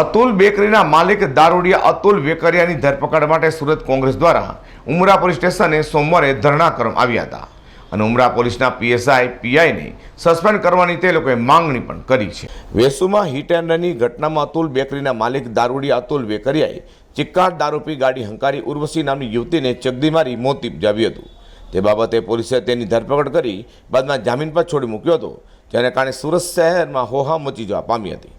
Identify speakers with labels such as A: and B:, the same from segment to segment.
A: અતુલ બેકરીના માલિક દારૂડિયા અતુલ વેકરિયાની ધરપકડ માટે સુરત કોંગ્રેસ દ્વારા ઉમરા પોલીસ સ્ટેશને સોમવારે ધરણા કરવામાં આવ્યા હતા. અને ઉમરા પોલીસના પીએસઆઈ પીઆઈને સસ્પેન્ડ કરવાની તે લોકોએ માંગણી પણ કરી છે. વેસુમાં હિટ એન્ડ રનની ઘટનામાં અતુલ બેકરીના માલિક દારૂડિયા અતુલ વેકરિયાએ ચિક્કાટ દારૂપી ગાડી હંકારી ઉર્વશી નામની યુવતીને ચગદી મારી મોત નિપજાવ્યું હતું. તે બાબતે પોલીસે તેની ધરપકડ કરી બાદમાં જામીન પર છોડી મૂક્યો હતો, જેને કારણે સુરત શહેરમાં હોહા મચી જવા પામી હતી.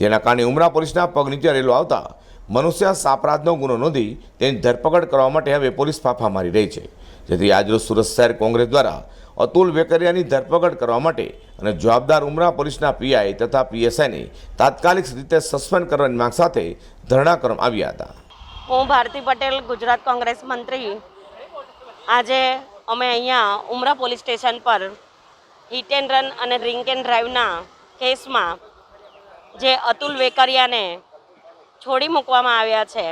A: જેના કારણે ઉમરા પોલીસના પગ નીચે રેલો આવતા મનુષ્ય સાપરાધનો ગુનો નોંધી તેની ધરપકડ કરવા માટે હવે પોલીસ ફાફા મારી રહી છે. જેથી આજરોજ સુરત શહેર કોંગ્રેસ દ્વારા અતુલ વેકરિયાની ધરપકડ કરવા માટે અને જવાબદાર ઉમરા પોલીસના પીઆઈ તથા પીએસઆઈને તાત્કાલિક રીતે સસ્પેન્ડ કરવાની માંગ સાથે ધરણા કરવામાં આવ્યા હતા.
B: હું ભારતી પટેલ, ગુજરાત કોંગ્રેસ મંત્રી. આજે અમે અહીંયા ઉમરા પોલીસ સ્ટેશન પર હિટ એન્ડ રન અને ડ્રિંક એન્ડ ડ્રાઈવના કેસમાં જે અતુલ વેકરિયાને છોડી મૂકવામાં આવ્યા છે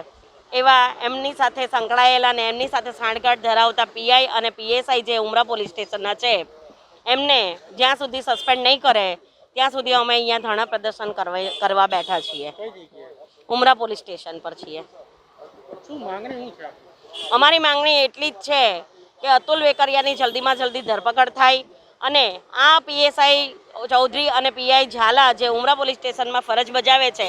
B: એવા એમની સાથે સંકળાયેલા ને એમની સાથે સાંઠગાંઠ ધરાવતા પીઆઈ અને પીએસઆઈ જે ઉમરા પોલીસ સ્ટેશનના છે એમને જ્યાં સુધી સસ્પેન્ડ નહીં કરે ત્યાં સુધી અમે અહીંયા ધરણા પ્રદર્શન કરવા કરવા બેઠા છીએ. ઉમરા પોલીસ સ્ટેશન પર છીએ. અમારી માંગણી એટલી જ છે કે અતુલ વેકરિયાની જલ્દીમાં જલ્દી ધરપકડ થાય અને આ પીએસઆઈ ચૌધરી અને પીઆઈ ઝાલા જે ઉમરા પોલીસ સ્ટેશનમાં ફરજ બજાવે છે,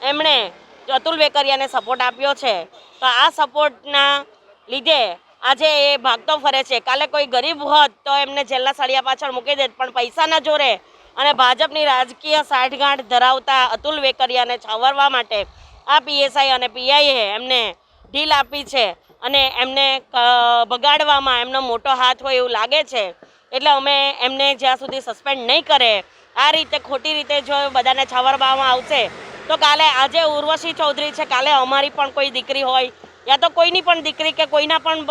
B: એમણે અતુલ વેકરિયાને સપોર્ટ આપ્યો છે, તો આ સપોર્ટના લીધે આજે એ ભાગતો ફરે છે. કાલે કોઈ ગરીબ હોત તો એમને જેલના સળિયા પાછળ મૂકી દેત, પણ પૈસાના જોરે અને ભાજપની રાજકીય સાઠગાંઠ ધરાવતા અતુલ વેકરિયાને છાવરવા માટે આ પીએસઆઈ અને પીઆઈએ એમને ઢીલ આપી છે અને એમને બગાડવામાં એમનો મોટો હાથ હોય એવું લાગે છે. એટલે અમે એમને જ્યાં સુધી સસ્પેન્ડ નહીં કરે, આ રીતે ખોટી રીતે જો બધાને છાવરવામાં આવશે, તો કાલે આજે ઉર્વશી ચૌધરી છે, કાલે અમારી પણ કોઈ દીકરી હોય, યા તો કોઈની પણ દીકરી કે કોઈના પણ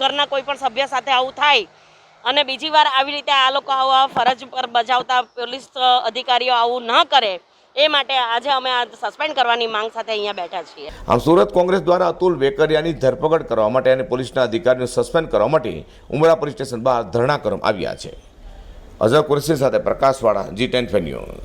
B: ઘરના કોઈ પણ સભ્ય સાથે આવું થાય. અને બીજી વાર આવી રીતે આ લોકો આવા ફરજ પર બજાવતા પોલીસ અધિકારીઓ આવું ન કરે. એ માટે આજે અમે આ સસ્પેન્ડ કરવાની માંગ સાથે અહીંયા બેઠા છીએ.
A: આમ સુરત કોંગ્રેસ દ્વારા અતુલ વેકરિયાની ધરપકડ કરવા માટે અને પોલીસના અધિકારીને સસ્પેન્ડ કરવા માટે ઉમરા પોલીસ સ્ટેશન બહાર ધરણા કરવામાં આવ્યા છે. અઝર કુરશી સાથે પ્રકાશવાળા જી ટેન ન્યૂઝ.